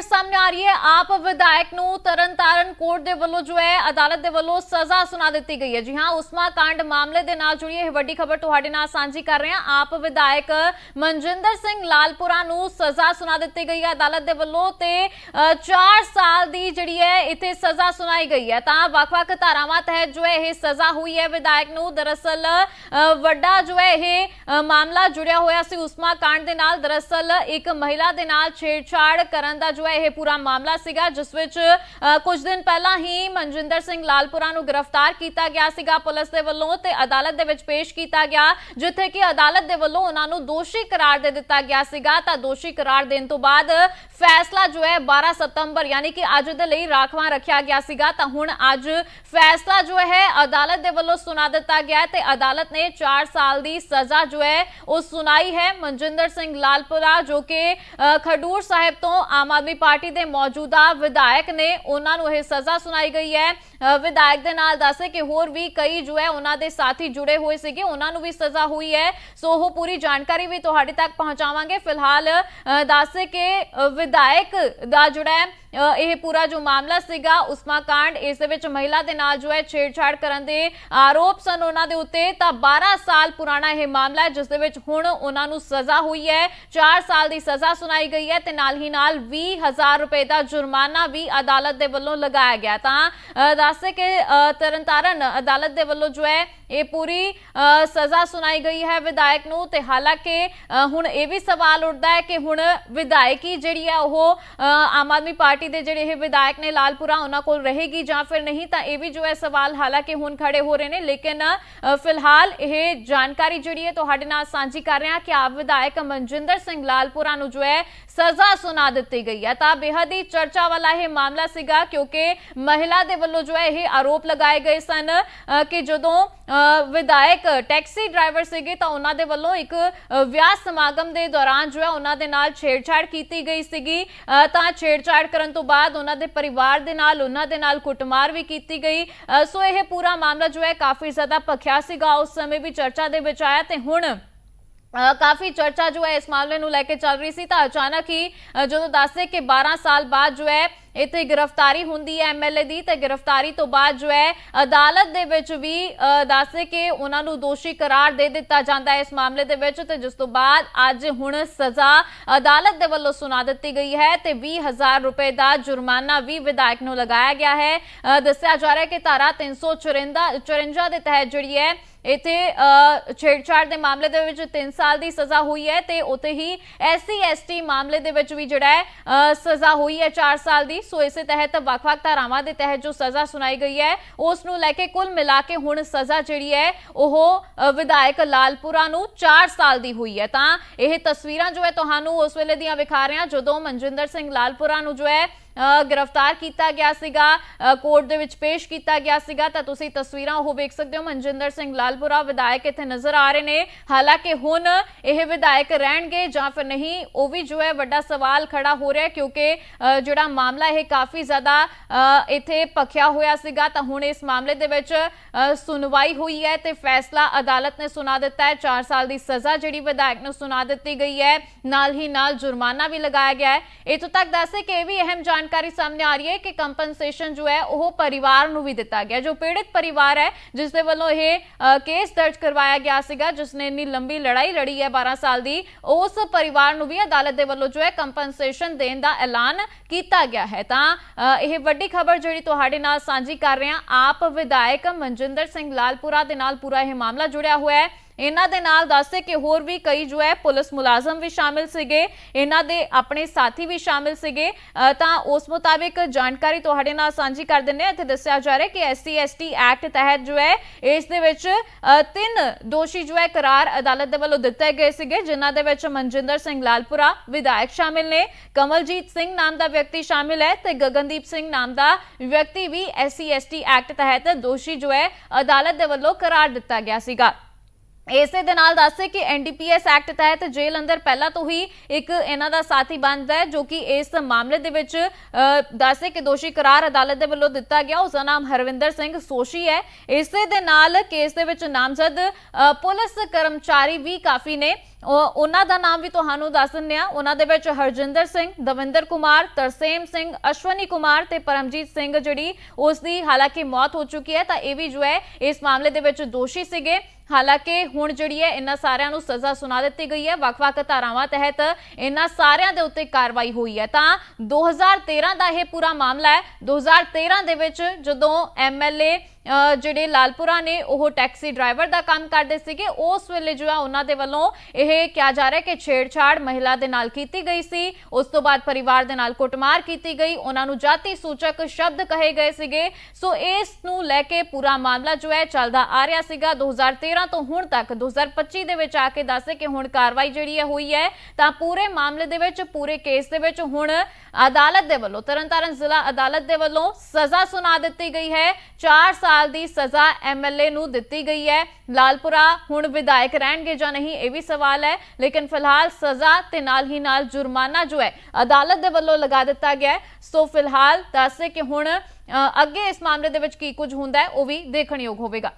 ਖਬਰ ਸਾਹਮਣੇ ਆ ਰਹੀ ਹੈ। ਆਪ ਵਿਧਾਇਕ ਨੂੰ ਤਰਨਤਾਰਨ ਕੋਰਟ ਦੇ ਵੱਲੋਂ ਜੋ ਹੈ ਅਦਾਲਤ ਦੇ ਵੱਲੋਂ ਸਜ਼ਾ ਸੁਣਾ ਦਿੱਤੀ ਗਈ ਹੈ। ਜੀ ਹਾਂ ਉਸਮਾ ਕਾਂਡ ਮਾਮਲੇ ਦੇ ਨਾਲ ਜੁੜੀ ਇਹ ਵੱਡੀ ਖਬਰ ਤੁਹਾਡੇ ਨਾਲ ਸਾਂਝੀ ਕਰ ਰਹੇ ਹਾਂ। ਆਪ ਵਿਧਾਇਕ ਮਨਜਿੰਦਰ ਸਿੰਘ ਲਾਲਪੁਰਾ ਨੂੰ ਸਜ਼ਾ ਸੁਣਾ ਦਿੱਤੀ ਗਈ ਹੈ ਅਦਾਲਤ ਦੇ ਵੱਲੋਂ ਤੇ 4 ਸਾਲ ਦੀ ਜਿਹੜੀ ਹੈ ਇੱਥੇ ਸਜ਼ਾ ਸੁਣਾਈ ਗਈ ਹੈ। ਤਾਂ ਵੱਖ-ਵੱਖ ਧਾਰਾਵਾਂ ਤਹਿਤ ਜੋ ਹੈ ਇਹ ਸਜ਼ਾ ਹੋਈ ਹੈ ਵਿਧਾਇਕ ਨੂੰ। ਦਰਅਸਲ ਅ, ਵੱਡਾ ਜੋ ਹੈ ਇਹ ਮਾਮਲਾ ਜੁੜਿਆ ਹੋਇਆ ਸੀ। ਉਸਮਾ ਕਾਂਡ ਦੇ ਨਾਲ ਦਰਅਸਲ ਇੱਕ ਮਹਿਲਾ ਦੇ ਨਾਲ ਛੇੜਛਾੜ ਕਰਨ ਦਾ ਜੋ ਹੈ ਇਹ ਪੂਰਾ ਮਾਮਲਾ ਸੀਗਾ ਜਿਸ ਵਿੱਚ ਅ, ਕੁਝ ਦਿਨ ਪਹਿਲਾਂ ਹੀ ਮਨਜਿੰਦਰ ਸਿੰਘ ਲਾਲਪੁਰਾ ਨੂੰ ਗ੍ਰਿਫਤਾਰ ਕੀਤਾ ਗਿਆ ਸੀਗਾ ਪੁਲਿਸ ਦੇ ਵੱਲੋਂ ਤੇ ਅਦਾਲਤ ਦੇ ਵਿੱਚ ਪੇਸ਼ ਕੀਤਾ ਗਿਆ ਜਿੱਥੇ ਕਿ ਅਦਾਲਤ ਦੇ ਵੱਲੋਂ ਉਹਨਾਂ ਨੂੰ ਦੋਸ਼ੀ ਕਰਾਰ ਦੇ ਦਿੱਤਾ ਗਿਆ ਸੀਗਾ। ਤਾਂ ਦੋਸ਼ੀ ਕਰਾਰ ਦੇਣ ਤੋਂ ਬਾਅਦ ਫੈਸਲਾ ਜੋ ਹੈ 12 ਸਤੰਬਰ ਯਾਨੀ ਕਿ ਅੱਜ ਦੇ ਲਈ ਰਾਖਵਾਂ ਰੱਖਿਆ ਗਿਆ ਸੀਗਾ। ਤਾਂ ਹੁਣ ਅੱਜ ਫੈਸਲਾ ਜੋ ਹੈ ਅਦਾਲਤ ਦੇ ਵੱਲੋਂ ਸੁਣਾ ਦਿੱਤਾ ਗਿਆ ਤੇ ਅਦਾਲਤ ਨੇ 4 ਸਾਲ ਦੀ ਸਜ਼ਾ ਜੋ ਹੈ ਉਹ ਸੁਣਾਈ ਹੈ ਮਨਜਿੰਦਰ ਸਿੰਘ ਲਾਲਪੁਰਾ ਜੋ ਕਿ ਖਡੂਰ ਸਾਹਿਬ ਤੋਂ ਆਮ ਆਦਮੀ ਪਾਰਟੀ ਦੇ ਮੌਜੂਦਾ ਵਿਧਾਇਕ ਨੇ ਉਹਨਾਂ ਨੂੰ ਇਹ ਸਜ਼ਾ ਸੁਣਾਈ ਗਈ ਹੈ। ਵਿਧਾਇਕ ਦੇ ਨਾਲ ਦੱਸੇ ਕਿ ਹੋਰ ਵੀ ਕਈ ਜੋ ਹੈ ਉਹਨਾਂ ਦੇ ਸਾਥੀ ਜੁੜੇ ਹੋਏ ਸੀਗੇ ਉਹਨਾਂ ਨੂੰ ਵੀ ਸਜ਼ਾ ਹੋਈ ਹੈ। ਸੋ ਉਹ ਪੂਰੀ ਜਾਣਕਾਰੀ ਵੀ ਤੁਹਾਡੇ ਤੱਕ ਪਹੁੰਚਾਵਾਂਗੇ। ਫਿਲਹਾਲ ਅ, ਦੱਸੇ ਕਿ ਵਿਧਾਇਕ ਦਾ ਜਿਹੜਾ ਹੈ ਇਹ ਪੂਰਾ ਜੋ ਮਾਮਲਾ ਸੀਗਾ ਉਸਮਾ ਕਾਂਡ ਇਸ ਦੇ ਵਿੱਚ ਮਹਿਲਾ ਦੇ ਨਾਲ ਜੋ ਹੈ ਛੇੜਛਾੜ ਕਰਨ ਦੇ ਆਰੋਪ ਸਨ ਉਹਨਾਂ ਦੇ ਉੱਤੇ। ਤਾਂ 12 ਸਾਲ ਪੁਰਾਣਾ ਇਹ ਮਾਮਲਾ ਹੈ ਜਿਸ ਦੇ ਵਿੱਚ ਹੁਣ ਉਹਨਾਂ ਨੂੰ ਸਜ਼ਾ ਹੋਈ ਹੈ। 4 ਸਾਲ ਦੀ ਸਜ਼ਾ ਸੁਣਾਈ ਗਈ ਹੈ ਤੇ ਨਾਲ ਹੀ ਨਾਲ 20000 ਰੁਪਏ ਦਾ ਜੁਰਮਾਨਾ ਵੀ ਅਦਾਲਤ ਦੇ ਵੱਲੋਂ ਲਗਾਇਆ ਗਿਆ। ਤਾਂ ਅ, ਦੱਸੇ ਕਿ ਅ, ਤਰਨਤਾਰਨ ਅਦਾਲਤ ਦੇ ਵੱਲੋਂ ਜੋ ਹੈ ਇਹ ਪੂਰੀ ਅ, ਸਜ਼ਾ ਸੁਣਾਈ ਗਈ ਹੈ ਵਿਧਾਇਕ ਨੂੰ ਤੇ ਹਾਲਾਂਕਿ ਹੁਣ ਇਹ ਵੀ ਸਵਾਲ ਉੱਠਦਾ ਹੈ ਕਿ ਹੁਣ ਵਿਧਾਇਕੀ ਜਿਹੜੀ ਹੈ ਉਹ ਆਮ ਆਦਮੀ ਪਾਰਟੀ ਦੇ ਜਿਹੜੇ ਇਹ ਵਿਧਾਇਕ ਨੇ ਲਾਲਪੁਰਾ ਉਹਨਾਂ ਕੋਲ ਰਹੇਗੀ ਜਾਂ ਫਿਰ ਨਹੀਂ ਤਾਂ ਇਹ ਵੀ ਜੋ ਹੈ ਸਵਾਲ ਹਾਲਾਂਕਿ ਹੁਣ ਖੜੇ ਹੋ ਰਹੇ ਨੇ ਲੇਕਿਨ ਫਿਲਹਾਲ ਇਹ ਜਾਣਕਾਰੀ ਜਿਹੜੀ ਹੈ ਤੁਹਾਡੇ ਨਾਲ ਸਾਂਝੀ ਕਰ ਰਹੇ ਹਾਂ ਕਿ ਆਪ ਵਿਧਾਇਕ ਮਨਜਿੰਦਰ ਸਿੰਘ ਲਾਲਪੁਰਾ ਨੂੰ ਜੋ ਹੈ ਸਜ਼ਾ ਸੁਣਾ ਦਿੱਤੀ ਗਈ ਹੈ। ਤਾਂ ਬੇਹੱਦ ਹੀ ਚਰਚਾ ਵਾਲਾ ਇਹ ਮਾਮਲਾ ਸੀਗਾ ਕਿਉਂਕਿ ਮਹਿਲਾ ਦੇ ਵੱਲੋਂ ਜੋ ਹੈ ਇਹ ਆਰੋਪ ਲਗਾਏ ਗਏ ਸਨ ਕਿ ਜਦੋਂ ਅ, ਵਿਧਾਇਕ ਟੈਕਸੀ ਡਰਾਈਵਰ ਸੀਗੇ ਤਾਂ ਉਹਨਾਂ ਦੇ ਵੱਲੋਂ ਇੱਕ ਵਿਆਹ ਸਮਾਗਮ ਦੇ ਦੌਰਾਨ ਜੋ ਹੈ ਉਹਨਾਂ ਦੇ ਨਾਲ ਛੇੜਛਾੜ ਕੀਤੀ ਗਈ ਸੀਗੀ। ਅ, ਤਾਂ ਛੇੜਛਾੜ ਕਰਨ ਤੋਂ ਬਾਅਦ ਉਹਨਾਂ ਦੇ ਪਰਿਵਾਰ ਦੇ ਨਾਲ ਉਹਨਾਂ ਦੇ ਨਾਲ ਕੁੱਟਮਾਰ ਵੀ ਕੀਤੀ ਗਈ। ਸੋ ਇਹ ਪੂਰਾ ਮਾਮਲਾ ਜੋ ਹੈ ਕਾਫੀ ਜ਼ਿਆਦਾ ਭਖਿਆ ਸੀਗਾ। ਉਸ ਸਮੇਂ ਵੀ ਚਰਚਾ ਦੇ ਵਿੱਚ ਆਇਆ ਤੇ ਹੁਣ ਅ, ਕਾਫੀ ਚਰਚਾ ਜੋ ਹੈ ਇਸ ਮਾਮਲੇ ਨੂੰ ਲੈ ਕੇ ਚੱਲ ਰਹੀ ਸੀ। ਤਾਂ ਅਚਾਨਕ ਹੀ ਜਦੋਂ ਦੱਸਦੇ ਕਿ 12 ਸਾਲ ਬਾਅਦ ਜੋ ਹੈ ਇੱਥੇ ਗ੍ਰਿਫਤਾਰੀ ਹੁੰਦੀ ਹੈ ਐਮਐਲਏ ਦੀ ਤੇ ਗ੍ਰਿਫਤਾਰੀ ਤੋਂ ਬਾਅਦ ਜੋ ਹੈ ਅਦਾਲਤ ਦੇ ਵਿੱਚ ਵੀ ਅ, ਦੱਸੇ ਕਿ ਉਹਨਾਂ ਨੂੰ ਦੋਸ਼ੀ ਕਰਾਰ ਦੇ ਦਿੱਤਾ ਜਾਂਦਾ ਹੈ ਇਸ ਮਾਮਲੇ ਦੇ ਵਿੱਚ ਤੇ ਜਿਸ ਤੋਂ ਬਾਅਦ ਅੱਜ ਹੁਣ ਸਜ਼ਾ ਅਦਾਲਤ ਦੇ ਵੱਲੋਂ ਸੁਣਾ ਦਿੱਤੀ ਗਈ ਹੈ ਤੇ 20000 ਰੁਪਏ ਦਾ ਜੁਰਮਾਨਾ ਵੀ ਵਿਧਾਇਕ ਨੂੰ ਲਗਾਇਆ ਗਿਆ ਹੈ। ਦੱਸਿਆ ਜਾ ਰਿਹਾ ਹੈ ਕਿ ਧਾਰਾ 354 54 ਦੇ ਤਹਿਤ ਜਿਹੜੀ ਹੈ ਇੱਥੇ ਛੇੜਛਾੜ ਦੇ ਮਾਮਲੇ ਦੇ ਵਿੱਚ 3 ਸਾਲ ਦੀ ਸਜ਼ਾ ਹੋਈ ਹੈ ਤੇ ਉਤੇ ਹੀ ਐਸਸੀ ਐਸਟੀ ਮਾਮਲੇ ਦੇ ਵਿੱਚ ਵੀ ਜਿਹੜਾ ਹੈ ਸਜ਼ਾ ਹੋਈ ਹੈ 4 ਸਾਲ ਦੀ। ਸੋ ਇਸੇ ਤਹਿਤ ਵੱਖ-ਵੱਖ ਧਾਰਾਵਾਂ ਦੇ ਤਹਿਤ ਜੋ ਸਜ਼ਾ ਸੁਣਾਈ ਗਈ ਹੈ, ਉਸ ਨੂੰ ਲੈ ਕੇ ਕੁੱਲ ਮਿਲਾ ਕੇ ਹੁਣ ਸਜ਼ਾ ਜਿਹੜੀ ਹੈ, ਉਹ ਵਿਧਾਇਕ ਲਾਲਪੁਰਾ ਨੂੰ 4 ਸਾਲ ਦੀ ਹੋਈ ਹੈ। ਤਾਂ ਇਹ ਤਸਵੀਰਾਂ ਜੋ ਹੈ, ਤੁਹਾਨੂੰ ਉਸ ਵੇਲੇ ਦੀਆਂ ਵਿਖਾ ਰਹੇ। ਹਾਂ ਜਦੋਂ ਮਨਜਿੰਦਰ ਸਿੰਘ ਲਾਲਪੁਰਾ ਨੂੰ ਜੋ ਹੈ ਗ੍ਰਿਫਤਾਰ ਕੀਤਾ ਗਿਆ ਸੀਗਾ ਕੋਰਟ ਦੇ ਵਿੱਚ ਪੇਸ਼ ਕੀਤਾ ਗਿਆ ਸੀਗਾ, ਤਾਂ ਤੁਸੀਂ ਤਸਵੀਰਾਂ ਉਹ ਵੇਖ ਸਕਦੇ ਹੋ। ਮਨਜਿੰਦਰ ਸਿੰਘ ਲਾਲਪੁਰਾ ਵਿਧਾਇਕ ਇੱਥੇ ਨਜ਼ਰ ਆ ਰਹੇ ਨੇ। ਹਾਲਾਂਕਿ ਹੁਣ ਇਹ ਵਿਧਾਇਕ ਰਹਿਣਗੇ ਜਾਂ ਫਿਰ ਨਹੀਂ, ਉਹ ਵੀ ਜੋ ਹੈ ਵੱਡਾ ਸਵਾਲ ਖੜਾ ਹੋ ਰਿਹਾ ਕਿਉਂਕਿ ਜਿਹੜਾ ਮਾਮਲਾ ਇਹ ਕਾਫੀ ਜ਼ਿਆਦਾ ਇੱਥੇ ਭਖਿਆ ਹੋਇਆ ਸੀਗਾ, ਤਾਂ ਹੁਣ ਇਸ ਮਾਮਲੇ ਦੇ ਵਿੱਚ ਸੁਣਵਾਈ ਹੋਈ ਹੈ ਤੇ ਫੈਸਲਾ ਅਦਾਲਤ ਨੇ ਸੁਣਾ ਦਿੱਤਾ ਹੈ। 4 ਸਾਲ ਦੀ ਸਜ਼ਾ ਜਿਹੜੀ ਵਿਧਾਇਕ ਨੂੰ ਸੁਣਾ ਦਿੱਤੀ ਗਈ ਹੈ। ਨਾਲ ਹੀ ਨਾਲ ਜੁਰਮਾਨਾ ਵੀ ਲਗਾਇਆ ਗਿਆ ਹੈ। ਇਤੋਂ ਤੱਕ ਦੱਸੇ ਕਿ ਇਹ ਵੀ ਅਹਿਮ ਜਾਣਕਾਰੀ ਸਾਹਮਣੇ ਆ ਰਹੀ ਹੈ ਕਿ ਕੰਪਨਸੇਸ਼ਨ ਜੋ ਹੈ ਉਹ ਪਰਿਵਾਰ ਨੂੰ ਵੀ ਦਿੱਤਾ ਗਿਆ ਜੋ ਪੀੜਿਤ ਪਰਿਵਾਰ ਹੈ ਜਿਸ ਦੇ ਵੱਲੋਂ ਇਹ ਕੇਸ ਦਰਜ ਕਰਵਾਇਆ ਗਿਆ ਸੀਗਾ ਜਿਸ ਨੇ ਇੰਨੀ ਲੰਬੀ ਲੜਾਈ ਲੜੀ ਹੈ 12 ਸਾਲ ਦੀ ਉਸ ਪਰਿਵਾਰ ਨੂੰ ਵੀ ਅਦਾਲਤ ਦੇ ਵੱਲੋਂ ਜੋ ਹੈ ਕੰਪਨਸੇਸ਼ਨ ਦੇਣ ਦਾ ਐਲਾਨ ਕੀਤਾ ਗਿਆ ਹੈ। ਤਾਂ ਅ, ਇਹ ਵੱਡੀ ਖਬਰ ਜਿਹੜੀ ਤੁਹਾਡੇ ਨਾਲ ਸਾਂਝੀ ਕਰ ਰਹੇ ਹਾਂ ਆਪ ਵਿਧਾਇਕ ਮਨਜਿੰਦਰ ਸਿੰਘ ਲਾਲਪੁਰਾ ਦੇ ਨਾਲ ਪੂਰਾ ਇਹ ਮਾਮਲਾ ਜੁੜਿਆ ਹੋਇਆ ਹੈ। ਇਹਨਾਂ ਦੇ ਨਾਲ ਦੱਸਦੇ ਕਿ ਹੋਰ ਵੀ ਕਈ ਜੋ ਹੈ ਪੁਲਿਸ ਮੁਲਾਜ਼ਮ ਵੀ ਸ਼ਾਮਿਲ ਸੀਗੇ, ਇਹਨਾਂ ਦੇ ਆਪਣੇ ਸਾਥੀ ਵੀ ਸ਼ਾਮਿਲ ਸੀਗੇ। ਤਾਂ ਉਸ ਮੁਤਾਬਿਕ ਜਾਣਕਾਰੀ ਤੁਹਾਡੇ ਨਾਲ ਸਾਂਝੀ ਕਰ ਦਿੰਨੇ ਆ ਇੱਥੇ ਦੱਸਿਆ ਜਾ ਰਿਹਾ ਕਿ ਐਸਸੀ ਐਸਟੀ ਐਕਟ ਤਹਿਤ ਜੋ ਹੈ ਇਸ ਦੇ ਵਿੱਚ ਤਿੰਨ ਦੋਸ਼ੀ ਜੋ ਹੈ ਕਰਾਰ ਅਦਾਲਤ ਦੇ ਵੱਲੋਂ ਦਿੱਤੇ ਗਏ ਸੀਗੇ, ਜਿਨ੍ਹਾਂ ਦੇ ਵਿੱਚ ਮਨਜਿੰਦਰ ਸਿੰਘ ਲਾਲਪੁਰਾ ਵਿਧਾਇਕ ਸ਼ਾਮਿਲ ਨੇ, ਕਮਲਜੀਤ ਸਿੰਘ ਨਾਮ ਦਾ ਵਿਅਕਤੀ ਸ਼ਾਮਿਲ ਹੈ ਤੇ ਗਗਨਦੀਪ ਸਿੰਘ ਨਾਮ ਦਾ ਵਿਅਕਤੀ ਵੀ ਐਸਸੀ ਐਸਟੀ ਐਕਟ ਤਹਿਤ ਦੋਸ਼ੀ ਜੋ ਹੈ ਅਦਾਲਤ ਦੇ ਵੱਲੋਂ ਕਰਾਰ ਦਿੱਤਾ ਗਿਆ ਸੀਗਾ। ਇਸੇ ਦੇ ਨਾਲ ਦੱਸੇ ਕਿ ਐਨਡੀਪੀਐਸ ਐਕਟ ਤਹਿਤ ਜੇਲ੍ਹ ਅੰਦਰ ਪਹਿਲਾਂ ਤੋਂ ਹੀ ਇੱਕ ਇਹਨਾਂ ਦਾ ਸਾਥੀ ਬਣਦਾ ਹੈ ਜੋ ਕਿ ਇਸ ਮਾਮਲੇ ਦੇ ਵਿੱਚ ਅ, ਦੱਸੇ ਕਿ ਦੋਸ਼ੀ ਕਰਾਰ ਅਦਾਲਤ ਦੇ ਵੱਲੋਂ ਦਿੱਤਾ ਗਿਆ। ਉਸ ਦਾ ਨਾਮ ਹਰਵਿੰਦਰ ਸਿੰਘ ਸੋਸ਼ੀ ਹੈ। ਇਸੇ ਦੇ ਨਾਲ ਕੇਸ ਦੇ ਵਿੱਚ ਨਾਮਜ਼ਦ ਪੁਲਿਸ ਕਰਮਚਾਰੀ ਵੀ ਕਾਫੀ ਨੇ। ਉਹਨਾਂ ਦਾ ਨਾਮ ਵੀ ਤੁਹਾਨੂੰ ਦੱਸ ਦਿੰਦੇ ਆ ਉਹਨਾਂ ਦੇ ਵਿੱਚ ਹਰਜਿੰਦਰ ਸਿੰਘ, ਦਵਿੰਦਰ ਕੁਮਾਰ, ਤਰਸੇਮ ਸਿੰਘ, ਅਸ਼ਵਨੀ ਕੁਮਾਰ ਤੇ ਪਰਮਜੀਤ ਸਿੰਘ ਜਿਹੜੀ ਉਸ ਦੀ ਹਾਲਾਂਕਿ ਮੌਤ ਹੋ ਚੁੱਕੀ ਹੈ ਤਾਂ ਇਹ ਵੀ ਜੋ ਹੈ, ਇਸ ਮਾਮਲੇ ਦੇ ਵਿੱਚ ਦੋਸ਼ੀ ਸੀਗੇ। ਹਾਲਾਂਕਿ ਹੁਣ ਜਿਹੜੀ ਹੈ, ਇਹਨਾਂ ਸਾਰਿਆਂ ਨੂੰ ਸਜ਼ਾ ਸੁਣਾ ਦਿੱਤੀ ਗਈ ਹੈ। ਵੱਖ-ਵੱਖ ਧਾਰਾਵਾਂ ਤਹਿਤ ਇਹਨਾਂ ਸਾਰਿਆਂ ਦੇ ਉੱਤੇ ਕਾਰਵਾਈ ਹੋਈ ਹੈ। ਤਾਂ 2013 ਦਾ ਇਹ ਪੂਰਾ ਮਾਮਲਾ ਹੈ। 2013 ਦੇ ਵਿੱਚ ਜਦੋਂ ਐਮਐਲਏ ਜਿਹੜੇ ਲਾਲਪੁਰਾ ਨੇ ਉਹ ਟੈਕਸੀ ਡਰਾਈਵਰ ਦਾ ਕੰਮ ਕਰਦੇ ਸੀਗੇ, ਉਸ ਵੇਲੇ ਜੋ ਹੈ ਉਹਨਾਂ ਦੇ ਵੱਲੋਂ ਇਹ ਕਿਹਾ ਜਾ ਰਿਹਾ ਕਿ ਛੇੜਛਾੜ ਮਹਿਲਾ ਦੇ ਨਾਲ ਕੀਤੀ ਗਈ ਸੀ। ਉਸ ਤੋਂ ਬਾਅਦ ਪਰਿਵਾਰ ਦੇ ਨਾਲ ਕੁੱਟਮਾਰ ਕੀਤੀ ਗਈ। ਉਹਨਾਂ ਨੂੰ ਜਾਤੀ ਸੂਚਕ ਸ਼ਬਦ ਕਹੇ ਗਏ ਸੀਗੇ। ਸੋ ਇਸ ਨੂੰ ਲੈ ਕੇ ਪੂਰਾ ਮਾਮਲਾ ਜੋ ਹੈ ਚੱਲਦਾ ਆ ਰਿਹਾ ਸੀਗਾ। 2013 ਤੋਂ ਹੁਣ ਤੱਕ 2025 ਦੇ ਵਿੱਚ ਆ ਕੇ ਦੱਸੇ ਕਿ ਹੁਣ ਕਾਰਵਾਈ ਜਿਹੜੀ ਹੈ ਹੋਈ ਹੈ, ਤਾਂ ਪੂਰੇ ਮਾਮਲੇ ਦੇ ਵਿੱਚ, ਪੂਰੇ ਕੇਸ ਦੇ ਵਿੱਚ ਹੁਣ ਅਦਾਲਤ ਦੇ ਵੱਲੋਂ ਤਰਨਤਾਰਨ ਜ਼ਿਲ੍ਹਾ ਅਦਾਲਤ ਦੇ ਵੱਲੋਂ ਸਜ਼ਾ ਸੁਣਾ ਦਿੱਤੀ ਗਈ ਹੈ। 4 ਸਾਲ ਦੀ ਸਜ਼ਾ ਐਮਐਲਏ ਨੂੰ ਦਿੱਤੀ ਗਈ ਹੈ। ਲਾਲਪੁਰਾ ਹੁਣ ਵਿਧਾਇਕ ਰਹਿਣਗੇ ਜਾਂ ਨਹੀਂ, ਇਹ ਵੀ ਸਵਾਲ ਹੈ। ਲੇਕਿਨ ਫਿਲਹਾਲ ਸਜ਼ਾ ਤੇ ਨਾਲ ਹੀ ਨਾਲ ਜੁਰਮਾਨਾ ਜੋ ਹੈ, ਅਦਾਲਤ ਦੇ ਵੱਲੋਂ ਲਗਾ ਦਿੱਤਾ ਗਿਆ ਸੋ ਫਿਲਹਾਲ ਦੱਸੇ ਕਿ ਹੁਣ ਅੱਗੇ ਇਸ ਮਾਮਲੇ ਦੇ ਵਿੱਚ ਕੀ ਕੁਝ ਹੁੰਦਾ ਹੈ, ਉਹ ਵੀ ਦੇਖਣਯੋਗ ਹੋਵੇਗਾ।